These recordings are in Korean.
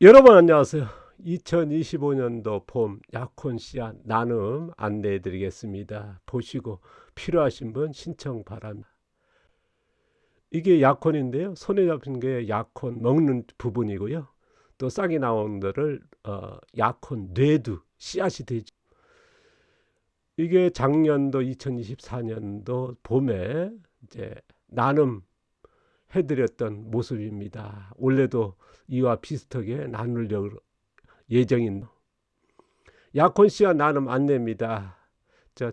여러분 안녕하세요. 2025년도 봄 약혼 씨앗 나눔 안내해 드리겠습니다. 보시고 필요하신 분 신청 바랍니다. 이게 약혼인데요. 손에 잡힌 게 약혼 먹는 부분이고요. 또 싹이 나온 거를 어, 약혼 뇌두 씨앗이 되죠. 이게 작년도 2024년도 봄에 이제 나눔 해드렸던 모습입니다. 올해도 이와 비슷하게 나눌 예정인 약혼 씨와 나눔 안내입니다. 자,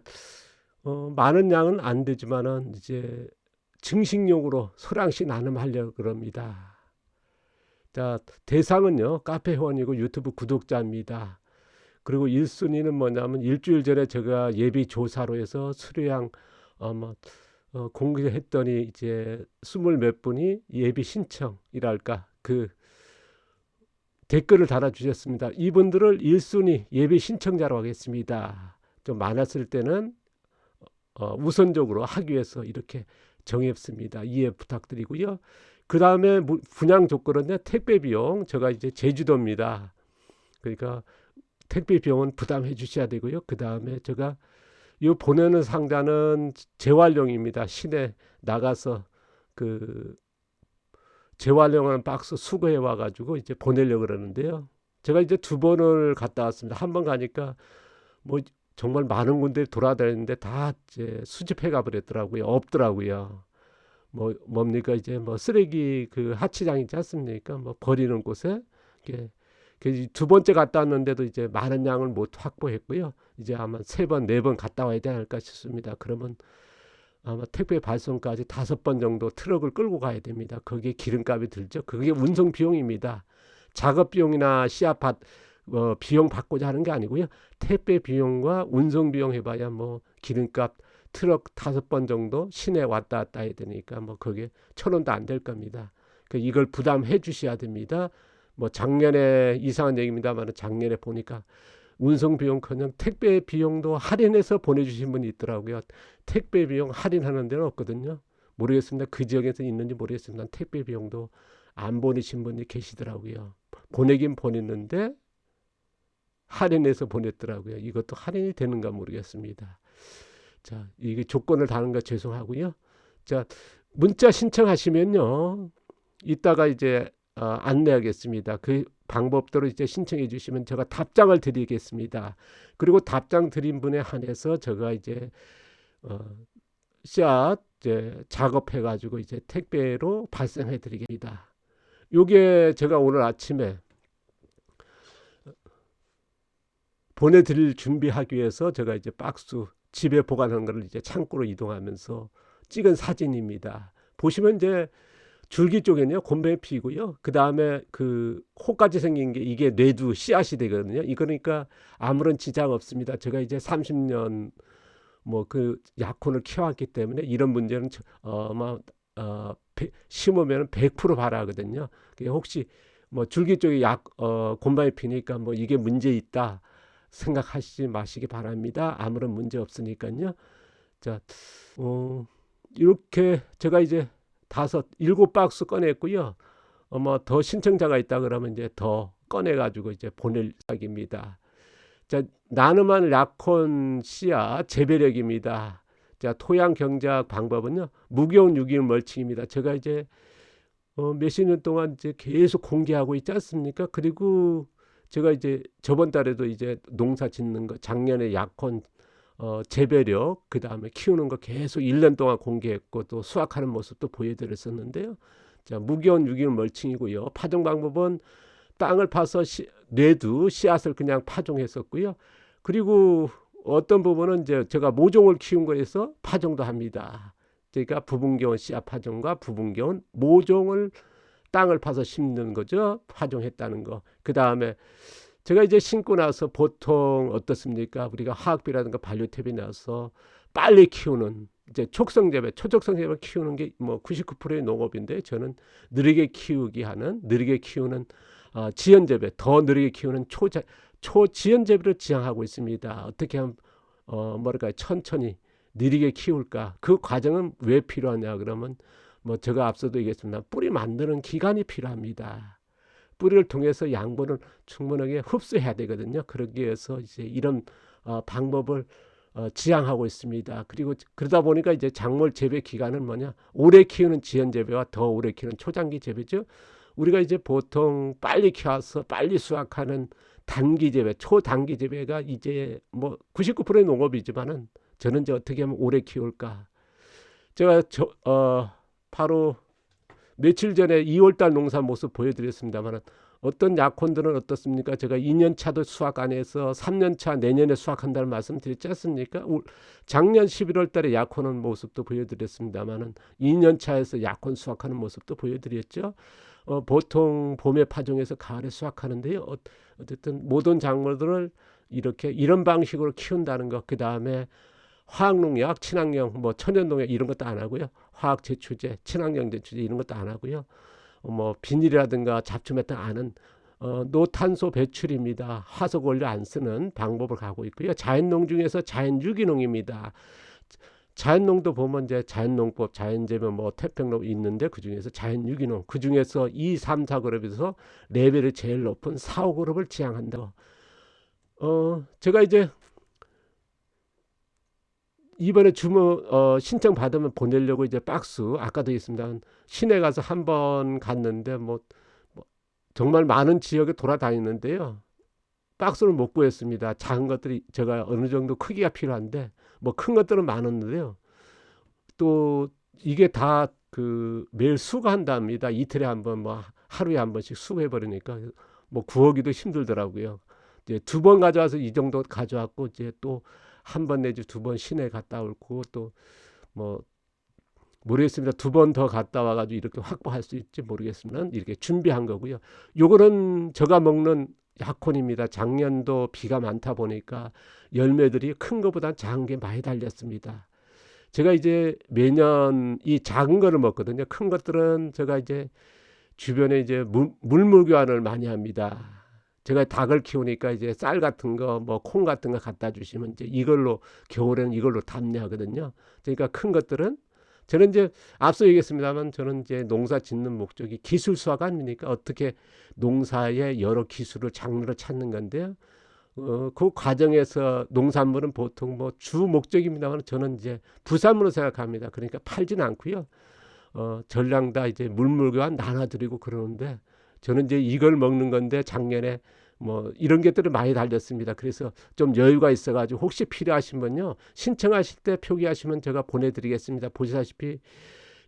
어, 많은 양은 안 되지만은 이제 증식용으로 소량씩 나눔하려 그럽니다. 자, 대상은요, 카페 회원이고 유튜브 구독자입니다. 그리고 1순위는 뭐냐면 일주일 전에 제가 예비 조사로 해서 수료양 어, 뭐, 어, 공개했더니 이제 스물 몇 분이 예비 신청이랄까 그 댓글을 달아주셨습니다. 이분들을 1순위 예비 신청자로 하겠습니다. 좀 많았을 때는 어, 우선적으로 하기 위해서 이렇게 정했습니다. 이해 부탁드리고요. 그 다음에 분양 조건은 택배 비용. 제가 이제 제주도입니다. 그러니까 택배 비용은 부담해 주셔야 되고요. 그 다음에 제가 이 보내는 상자는 재활용입니다. 시내 나가서 그 재활용하는 박스 수거해 와가지고 이제 보내려고 그러는데요. 제가 이제 두 번을 갔다 왔습니다. 한 번 가니까 뭐 정말 많은 군데 돌아다니는데 다 이제 수집해 가버렸더라고요. 없더라고요. 뭐 뭡니까 이제 뭐 쓰레기 그 하치장 있지 않습니까? 뭐 버리는 곳에 이게 두 번째 갔다 왔는데도 이제 많은 양을 못 확보했고요. 이제 아마 세 번, 네 번 갔다 와야 되지 않을까 싶습니다. 그러면 아마 택배 발송까지 다섯 번 정도 트럭을 끌고 가야 됩니다. 거기에 기름값이 들죠. 그게 운송 비용입니다. 작업 비용이나 씨앗 받, 어, 비용 받고자 하는 게 아니고요. 택배 비용과 운송 비용 해봐야 뭐 기름값 트럭 다섯 번 정도 시내 왔다 갔다 해야 되니까 뭐 그게 천 원도 안 될 겁니다. 그 이걸 부담해 주셔야 됩니다. 뭐 작년에 이상한 얘기입니다만 작년에 보니까 운송 비용커녕 택배 비용도 할인해서 보내주신 분이 있더라고요. 택배 비용 할인하는 데는 없거든요. 모르겠습니다. 그 지역에서 있는지 모르겠습니다. 택배 비용도 안 보내신 분이 계시더라고요. 보내긴 보냈는데 할인해서 보냈더라고요. 이것도 할인이 되는가 모르겠습니다. 자, 이게 조건을 다는 거 죄송하고요. 자, 문자 신청하시면요. 이따가 이제 어, 안내하겠습니다. 그 방법대로 이제 신청해 주시면 제가 답장을 드리겠습니다. 그리고 답장 드린 분에 한해서 제가 이제 어, 씨앗 이제 작업해 가지고 이제 택배로 발송해 드리겠습니다. 요게 제가 오늘 아침에 보내드릴 준비하기 위해서 제가 이제 박스 집에 보관한 거를 이제 창고로 이동하면서 찍은 사진입니다. 보시면 이제 줄기 쪽에는요 곰뱅이 피고요. 그 다음에 그 코까지 생긴 게 이게 뇌두 씨앗이 되거든요. 이 그러니까 아무런 지장 없습니다. 제가 이제 30년 뭐 그 약혼을 키워왔기 때문에 이런 문제는 어마 어, 심으면 100% 발하거든요. 혹시 뭐 줄기 쪽에 약 어, 곰팡이 피니까 뭐 이게 문제 있다 생각하시지 마시기 바랍니다. 아무런 문제 없으니까요. 자, 어, 이렇게 제가 이제 다섯, 일곱 박스 꺼냈고요. 어머 더 신청자가 있다 그러면 이제 더 꺼내 가지고 이제 보낼 생각입니다. 자, 나눔한 라콘 씨앗 재배력입니다. 자, 토양 경작 방법은요. 무게운 유기물 멀칭입니다. 제가 이제 어, 몇십 년 동안 이제 계속 공개하고 있지 않습니까? 그리고 제가 이제 저번 달에도 이제 농사 짓는 거 작년에 약혼 어, 재배력, 그 다음에 키우는 거 계속 1년 동안 공개했고 또 수확하는 모습도 보여드렸었는데요. 자, 무기온 유기물 멀칭이고요. 파종 방법은 땅을 파서 시, 뇌두 씨앗을 그냥 파종했었고요. 그리고 어떤 부분은 이제 제가 모종을 키운 거에서 파종도 합니다. 그러니까 부분겨운 씨앗 파종과 부분겨운 모종을 땅을 파서 심는 거죠. 파종했다는 거. 그 다음에 제가 이제 신고 나서 보통 어떻습니까? 우리가 화학비라든가 반려탭이 나서 빨리 키우는 이제 촉성재배, 초적성재배 키우는 게 뭐 99%의 농업인데 저는 느리게 키우기 하는 느리게 키우는 어, 지연재배, 더 느리게 키우는 초자, 초지연재배를 지향하고 있습니다. 어떻게 하면 어, 뭐랄까 천천히 느리게 키울까? 그 과정은 왜 필요하냐? 그러면 뭐 제가 앞서도 얘기했습니다. 뿌리 만드는 기간이 필요합니다. 뿌리를 통해서 양분을 충분하게 흡수해야 되거든요. 그러기 위해서 이제 이런 어, 방법을 어, 지향하고 있습니다. 그리고 그러다 보니까 이제 작물 재배 기간은 뭐냐? 오래 키우는 지연 재배와 더 오래 키우는 초장기 재배죠. 우리가 이제 보통 빨리 키워서 빨리 수확하는 단기 재배, 초단기 재배가 이제 뭐 99%의 농업이지만은 저는 이제 어떻게 하면 오래 키울까? 제가 저, 어, 바로 며칠 전에 2월달 농사 모습 보여드렸습니다만은 어떤 약혼들은 어떻습니까? 제가 2년 차도 수확 안 해서 3년 차 내년에 수확한다는 말씀 드렸지 않습니까? 작년 11월 달에 약혼한 모습도 보여드렸습니다만은 2년 차에서 약혼 수확하는 모습도 보여드렸죠. 어, 보통 봄에 파종해서 가을에 수확하는데요. 어, 어쨌든 모든 작물들을 이렇게 이런 방식으로 키운다는 것. 그 다음에 화학농약, 친환경, 뭐 천연농약 이런 것도 안 하고요. 화학 제초제, 친환경 제초제 이런 것도 안 하고요. 어, 뭐 비닐이라든가 잡초 같은 안은 어, 노탄소 배출입니다. 화석 원료 안 쓰는 방법을 가고 있고요. 자연농 중에서 자연 유기농입니다. 자연농도 보면 이제 자연농법, 자연재면 뭐 태평농 있는데 그 중에서 자연 유기농 그 중에서 2, 3, 4 그룹에서 레벨이 제일 높은 4, 5 그룹을 지향한다. 어, 제가 이제 이번에 주문 어, 신청 받으면 보내려고 이제 박스 아까도 있습니다. 시내 가서 한 번 갔는데 뭐, 뭐 정말 많은 지역에 돌아다니는데요. 박스를 못 구했습니다. 작은 것들이 제가 어느 정도 크기가 필요한데 뭐 큰 것들은 많았는데요. 또 이게 다 그 매일 수거한답니다. 이틀에 한 번 뭐 하루에 한 번씩 수거해 버리니까 뭐 구하기도 힘들더라고요. 이제 두 번 가져와서 이 정도 가져왔고 이제 또 한 번 내지 두 번 시내 갔다 올고 또 뭐 모르겠습니다. 두 번 더 갔다 와가지고 이렇게 확보할 수 있지 모르겠으면 이렇게 준비한 거고요. 요거는 제가 먹는 약혼입니다. 작년도 비가 많다 보니까 열매들이 큰 것보다 작은 게 많이 달렸습니다. 제가 이제 매년 이 작은 거를 먹거든요. 큰 것들은 제가 이제 주변에 이제 물, 물 교환을 많이 합니다. 제가 닭을 키우니까 이제 쌀 같은 거, 뭐 콩 같은 거 갖다 주시면 이제 이걸로 겨울에는 이걸로 담요하거든요. 그러니까 큰 것들은 저는 이제 앞서 얘기했습니다만 저는 이제 농사 짓는 목적이 기술 수학 아닙니까? 어떻게 농사의 여러 기술을 장르를 찾는 건데요. 어, 그 과정에서 농산물은 보통 뭐 주 목적입니다만 저는 이제 부산물로 생각합니다. 그러니까 팔지는 않고요. 어, 전량 다 이제 물물교환 나눠드리고 그러는데 저는 이제 이걸 먹는 건데 작년에 뭐 이런 것들을 많이 달렸습니다. 그래서 좀 여유가 있어가지고 혹시 필요하시면요 신청하실 때 표기하시면 제가 보내드리겠습니다. 보시다시피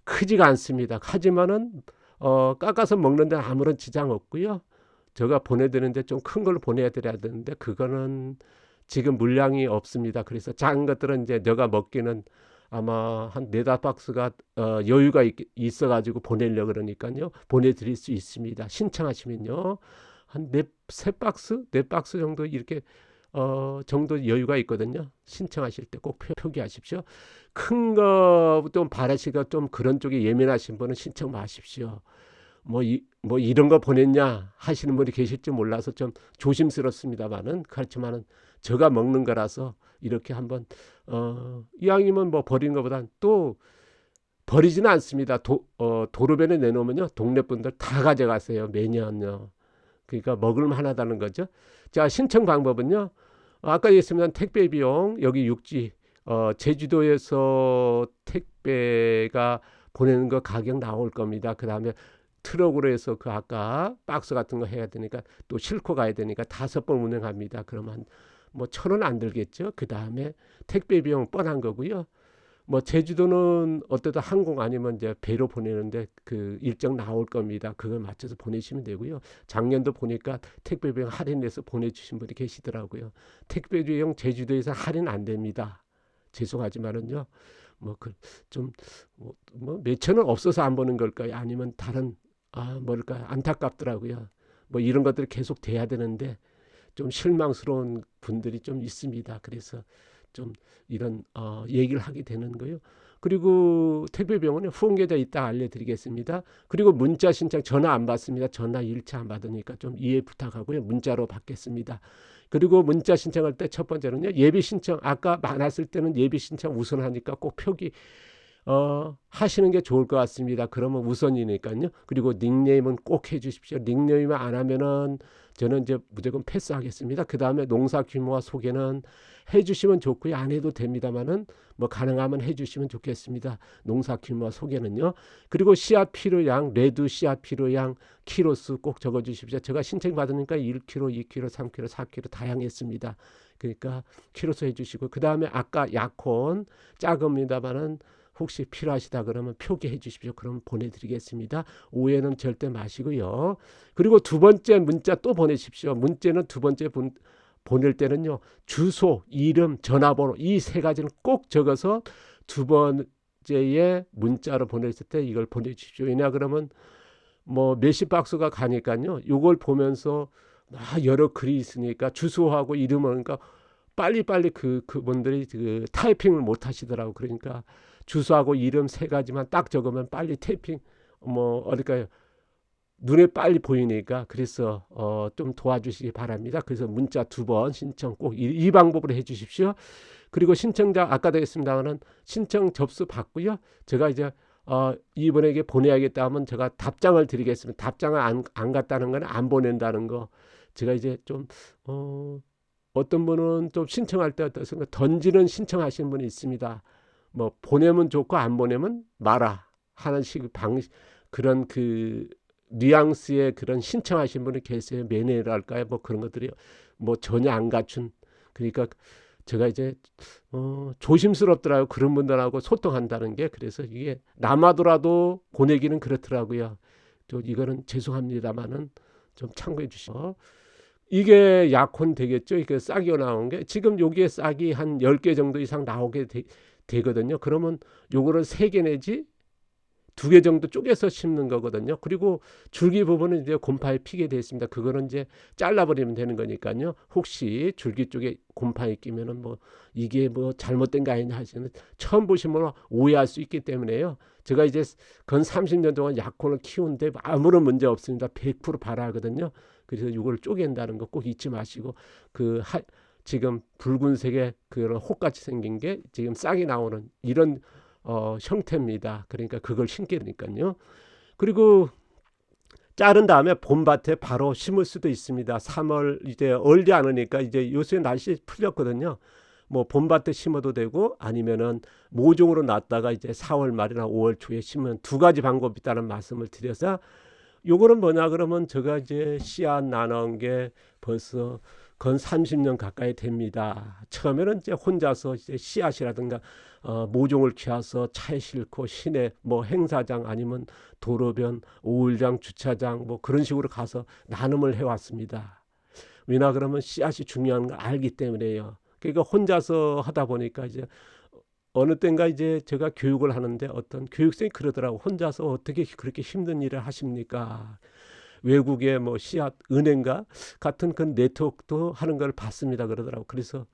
크지가 않습니다. 하지만은 어, 깎아서 먹는데 아무런 지장 없고요. 제가 보내드리는데 좀 큰 걸로 보내야 드려야 되는데 그거는 지금 물량이 없습니다. 그래서 작은 것들은 이제 내가 먹기는 아마 한 네다섯 박스가 어, 여유가 있, 있어가지고 보내려 그러니까요 보내드릴 수 있습니다. 신청하시면요. 한 네 세 박스 네 박스 정도 이렇게 어 정도 여유가 있거든요. 신청하실 때 꼭 표기하십시오. 큰 거좀 바라시가 좀 그런 쪽에 예민하신 분은 신청 마십시오. 뭐, 이, 뭐 이런 거 보냈냐 하시는 분이 계실지 몰라서 좀 조심스럽습니다만은 그렇지만은 제가 먹는 거라서 이렇게 한번 어, 이왕이면 뭐 버리는 것보단 또 버리지는 않습니다. 도, 어, 도로변에 내놓으면요 동네 분들 다 가져가세요 매년요. 그러니까 먹을 만하다는 거죠. 자, 신청 방법은요. 아까 얘기했습니다. 택배 비용 여기 육지 어, 제주도에서 택배가 보내는 거 가격 나올 겁니다. 그 다음에 트럭으로 해서 그 아까 박스 같은 거 해야 되니까 또 싣고 가야 되니까 다섯 번 운행합니다. 그러면 뭐 천 원 안 들겠죠. 그 다음에 택배 비용 뻔한 거고요. 뭐 제주도는 어때도 항공 아니면 이제 배로 보내는데 그 일정 나올 겁니다. 그걸 맞춰서 보내시면 되고요. 작년도 보니까 택배 비용 할인해서 보내주신 분이 계시더라고요. 택배 비용 제주도에서 할인 안 됩니다. 죄송하지만은요. 뭐 그 좀 뭐 몇천 원 없어서 안 보는 걸까요? 아니면 다른 아 뭘까 안타깝더라고요. 뭐 이런 것들이 계속 돼야 되는데 좀 실망스러운 분들이 좀 있습니다. 그래서 좀 이런 어, 얘기를 하게 되는 거요. 그리고 택배병원에 후원계좌 있다 알려드리겠습니다. 그리고 문자 신청 전화 안 받습니다. 전화 일차 안 받으니까 좀 이해 부탁하고요. 문자로 받겠습니다. 그리고 문자 신청할 때 첫 번째는요. 예비 신청 아까 많았을 때는 예비 신청 우선하니까 꼭 표기 어, 하시는 게 좋을 것 같습니다. 그러면 우선이니까요. 그리고 닉네임은 꼭 해주십시오. 닉네임을 안 하면은 저는 이제 무조건 패스하겠습니다. 그 다음에 농사 규모와 소개는 해주시면 좋고요. 안 해도 됩니다만은 뭐 가능하면 해주시면 좋겠습니다. 농사 규모와 소개는요. 그리고 씨앗 필요량, 레드 씨앗 필요량, 키로수 꼭 적어주십시오. 제가 신청 받으니까 1kg, 2kg, 3kg, 4kg 다양했습니다. 그러니까 키로수 해주시고 그 다음에 아까 약혼 작습니다만은 혹시 필요하시다 그러면 표기해 주십시오. 그럼 보내드리겠습니다. 오해는 절대 마시고요. 그리고 두 번째 문자 또 보내십시오. 문자는 두 번째 분, 보낼 때는요. 주소, 이름, 전화번호 이 세 가지는 꼭 적어서 두 번째에 문자로 보냈을 때 이걸 보내주십시오. 왜냐 그러면 뭐 몇십 박스가 가니까요. 이걸 보면서 아, 여러 글이 있으니까 주소하고 이름을 그러니까 빨리빨리 그 그분들이 그 타이핑을 못 하시더라고. 그러니까 주소하고 이름 세 가지만 딱 적으면 빨리 테이핑 뭐 어딜까요? 눈에 빨리 보이니까 그래서 어, 좀 도와주시기 바랍니다. 그래서 문자 두 번 신청 꼭 이 방법으로 해주십시오. 그리고 신청자 아까도 했습니다만은 신청 접수 받고요. 제가 이제 어, 이분에게 보내야겠다 하면 제가 답장을 드리겠습니다. 답장을 안, 안 갔다는 건 안 보낸다는 거. 제가 이제 좀 어, 어떤 분은 좀 신청할 때 생각 던지는 신청하시는 분이 있습니다. 뭐 보내면 좋고 안 보내면 마라 하는 식방 그런 그 뉘앙스의 그런 신청하신 분이 계세요. 매너랄까요? 뭐 그런 것들이 뭐 전혀 안 갖춘 그러니까 제가 이제 어 조심스럽더라고요. 그런 분들하고 소통한다는 게 그래서 이게 남아더라도 보내기는 그렇더라고요. 또 이거는 죄송합니다만은 좀 참고해 주시고 이게 약혼 되겠죠. 이게 싹이 나온 게 지금 여기에 싹이 한 10개 정도 이상 나오게 되, 되거든요. 그러면 요거를 세 개 내지 두 개 정도 쪼개서 심는 거거든요. 그리고 줄기 부분은 이제 곰팡이 피게 되어 있습니다. 그거는 이제 잘라버리면 되는 거니까요. 혹시 줄기 쪽에 곰팡이 끼면은 뭐 이게 뭐 잘못된 거 아니냐 하시는 처음 보시면 오해할 수 있기 때문에요. 제가 이제 건 30년 동안 약혼을 키우는데 아무런 문제 없습니다. 100% 발하거든요. 그래서 이걸 쪼갠다는 거 꼭 잊지 마시고 그 하, 지금 붉은색의 그런 혹같이 생긴 게 지금 싹이 나오는 이런 어, 형태입니다. 그러니까 그걸 심게 되니까요. 그리고 자른 다음에 봄밭에 바로 심을 수도 있습니다. 3월 이제 얼지 않으니까 이제 요새 날씨 풀렸거든요. 뭐 봄밭에 심어도 되고 아니면은 모종으로 놨다가 이제 4월 말이나 5월 초에 심으면 두 가지 방법이 있다는 말씀을 드려서 요거는 뭐냐 그러면 제가 이제 씨앗 나눈 게 벌써 건 30년 가까이 됩니다. 처음에는 이제 혼자서 이제 씨앗이라든가 어, 모종을 키워서 차에 싣고 시내 뭐 행사장 아니면 도로변, 우울장, 주차장 뭐 그런 식으로 가서 나눔을 해왔습니다. 왜냐 그러면 씨앗이 중요한 걸 알기 때문에요. 그러니까 혼자서 하다 보니까 이제 어느 땐가 이제 제가 교육을 하는데 어떤 교육생이 그러더라고 혼자서 어떻게 그렇게 힘든 일을 하십니까? 외국의 뭐 씨앗 은행가 같은 그 네트워크도 하는 걸 봤습니다 그러더라고. 그래서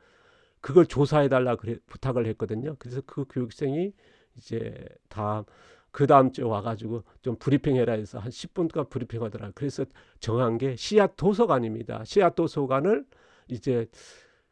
그걸 조사해 달라 그래 부탁을 했거든요. 그래서 그 교육생이 이제 다음 그 다음 주에 와가지고 좀 브리핑해라 해서 한 10분 동안 브리핑하더라. 그래서 정한 게 씨앗 도서관입니다. 씨앗 도서관을 이제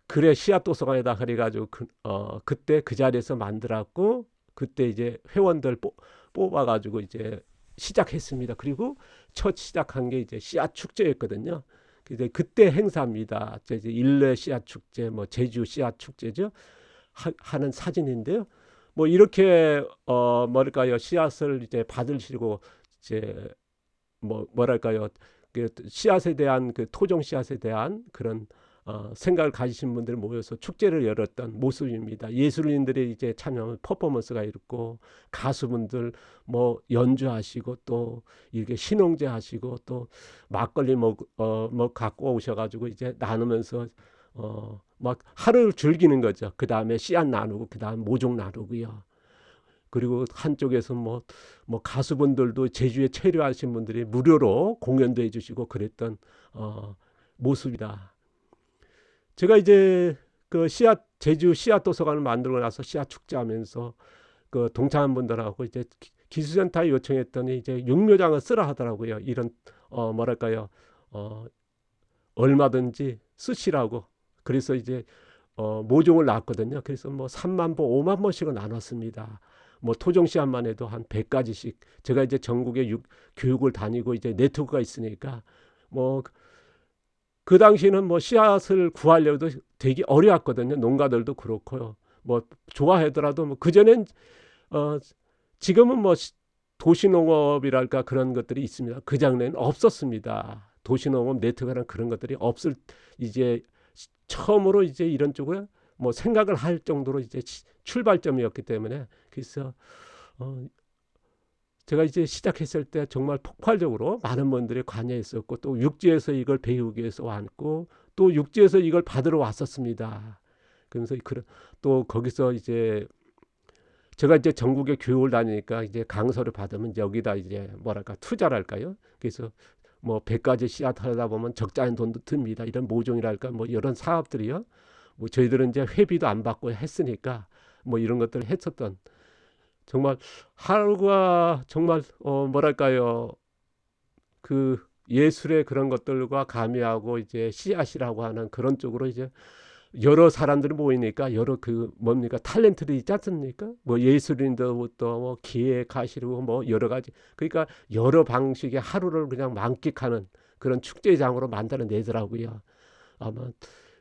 그래 씨앗 도서관에다 그래가지고 그, 어 그때 그 자리에서 만들었고 그때 이제 회원들 뽑, 뽑아가지고 이제 시작했습니다. 그리고 첫 시작한 게 이제 씨앗 축제였거든요. 이제 그때 행사입니다. 이제 일레 씨앗 축제, 뭐 제주 씨앗 축제죠. 하, 는 사진인데요. 뭐 이렇게 어 뭐랄까요 씨앗을 이제 받으시고 이제 뭐 뭐랄까요 그 씨앗에 대한 그 토종 씨앗에 대한 그런 어, 생각을 가지신 분들이 모여서 축제를 열었던 모습입니다. 예술인들이 이제 참여하는 퍼포먼스가 있고 가수분들 뭐 연주하시고 또 이렇게 신홍제 하시고 또 막걸리 뭐, 어, 뭐 갖고 오셔가지고 이제 나누면서 어, 막 하루를 즐기는 거죠. 그 다음에 씨앗 나누고 그 다음 모종 나누고요. 그리고 한쪽에서 뭐, 뭐 가수분들도 제주에 체류하신 분들이 무료로 공연도 해주시고 그랬던 어, 모습이다. 제가 이제 그 씨앗 제주 씨앗 도서관을 만들고 나서 씨앗 축제하면서 그 동창한 분들하고 이제 기술센터에 요청했더니 이제 육묘장을 쓰라 하더라고요. 이런 어 뭐랄까요 어 얼마든지 쓰시라고 그래서 이제 어 모종을 낳았거든요. 그래서 뭐 3만 보, 5만 보씩을 나눴습니다. 뭐 토종 씨앗만 해도 한 100가지씩 제가 이제 전국에 육- 교육을 다니고 이제 네트워크가 있으니까 뭐 그 당시는 뭐 씨앗을 구하려도 되게 어려웠거든요. 농가들도 그렇고요. 뭐 좋아하더라도 뭐 그전엔 어 지금은 뭐 시- 도시농업이랄까 그런 것들이 있습니다. 그 장래는 없었습니다. 도시농업 네트워크라는 그런 것들이 없을 이제 시- 처음으로 이제 이런 쪽을 뭐 생각을 할 정도로 이제 치- 출발점이었기 때문에 그래서 어 제가 이제 시작했을 때 정말 폭발적으로 많은 분들이 관여했었고 또 육지에서 이걸 배우기 위해서 왔고 또 육지에서 이걸 받으러 왔었습니다. 그러면서 그런 또 거기서 이제 제가 이제 전국에 교육을 다니니까 이제 강서를 받으면 여기다 이제 뭐랄까 투자랄까요? 그래서 뭐 100가지 씨앗 하다 보면 적잖은 돈도 듭니다. 이런 모종이랄까 뭐 이런 사업들이요. 뭐 저희들은 이제 회비도 안 받고 했으니까 뭐 이런 것들을 했었던 정말 하루가 정말 어 뭐랄까요? 그 예술의 그런 것들과 가미하고 이제 씨앗이라고 하는 그런 쪽으로 이제 여러 사람들이 모이니까 여러 그 뭡니까 탤런트들이 있지 않습니까? 뭐 예술인들부터 뭐 기획하시고 뭐 여러 가지 그러니까 여러 방식의 하루를 그냥 만끽하는 그런 축제장으로 만들어내더라고요. 아마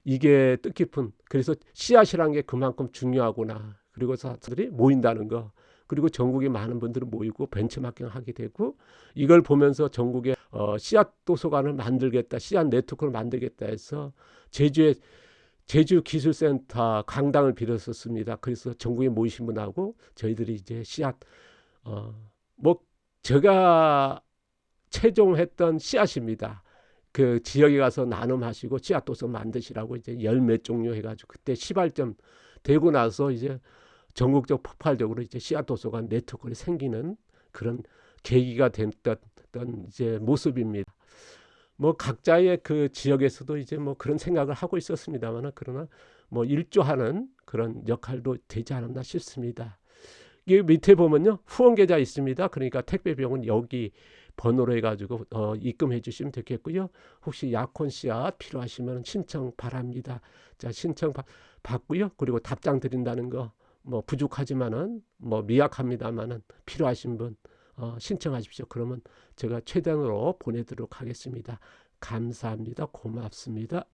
이게 뜻깊은 그래서 씨앗이라는 게 그만큼 중요하구나. 그리고 사람들이 모인다는 거. 그리고 전국에 많은 분들이 모이고 벤치마킹 하게 되고 이걸 보면서 전국에 어, 씨앗 도서관을 만들겠다, 씨앗 네트워크를 만들겠다 해서 제주에 제주 기술센터 강당을 빌었었습니다. 그래서 전국에 모이신 분하고 저희들이 이제 씨앗 어 뭐 제가 최종했던 씨앗입니다. 그 지역에 가서 나눔하시고 씨앗 도서 만드시라고 이제 열 몇 종류 해가지고 그때 시발점 되고 나서 이제 전국적 폭발적으로 이제 씨앗 도서관 네트워크가 생기는 그런 계기가 됐던 이제 모습입니다. 뭐 각자의 그 지역에서도 이제 뭐 그런 생각을 하고 있었습니다만 그러나 뭐 일조하는 그런 역할도 되지 않았나 싶습니다. 이 밑에 보면요 후원 계좌 있습니다. 그러니까 택배 비용은 여기 번호로 해가지고 어, 입금해 주시면 되겠고요. 혹시 약혼 씨앗 필요하시면 신청 바랍니다. 자 신청 바, 받고요. 그리고 답장 드린다는 거 뭐 부족하지만은 뭐 미약합니다만은 필요하신 분 어, 신청하십시오. 그러면 제가 최대한으로 보내도록 하겠습니다. 감사합니다. 고맙습니다.